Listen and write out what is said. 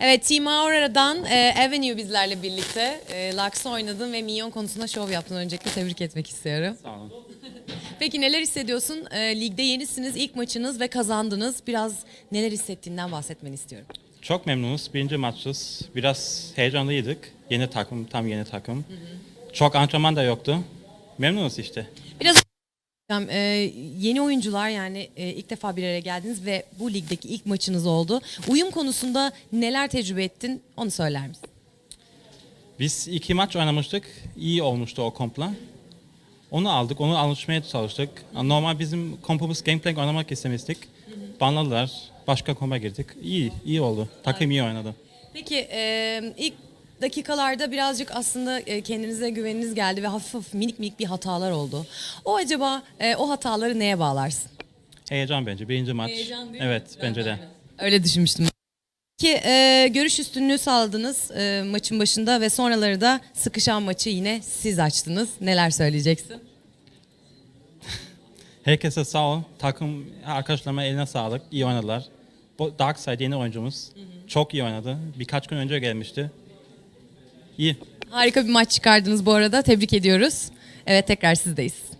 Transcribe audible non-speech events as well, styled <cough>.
Evet Team Aurora'dan e, Avenue bizlerle birlikte. E, Lux'ı oynadın ve Minyon konusunda şov yaptın. Öncelikle tebrik etmek istiyorum. Sağ olun. <laughs> Peki neler hissediyorsun? E, ligde yenisiniz, ilk maçınız ve kazandınız. Biraz neler hissettiğinden bahsetmeni istiyorum. Çok memnunuz. Birinci maçız. Biraz heyecanlıydık. Yeni takım, tam yeni takım. Çok antrenman da yoktu. Memnunuz işte. Biraz e, yeni oyuncular yani e, ilk defa bir araya geldiniz ve bu ligdeki ilk maçınız oldu. Uyum konusunda neler tecrübe ettin onu söyler misin? Biz iki maç oynamıştık. İyi olmuştu o kompla. Onu aldık, onu alışmaya çalıştık. Normal bizim kompumuz gameplay oynamak istemiştik. Banladılar. Başka kompa girdik. İyi, iyi oldu. Takım iyi oynadı. Peki e, ilk dakikalarda birazcık aslında e, kendinize güveniniz geldi ve hafif hafif minik minik bir hatalar oldu. O acaba e, o hataları neye bağlarsın? Heyecan bence. Birinci maç. evet, bence de. Öyle düşünmüştüm. Ki e, görüş üstünlüğü sağladınız e, maçın başında ve sonraları da sıkışan maçı yine siz açtınız. Neler söyleyeceksin? Herkese sağ ol. Takım arkadaşlarıma eline sağlık. İyi oynadılar. Bu Darkside yeni oyuncumuz. Çok iyi oynadı. Birkaç gün önce gelmişti. İyi. Harika bir maç çıkardınız bu arada. Tebrik ediyoruz. Evet tekrar sizdeyiz.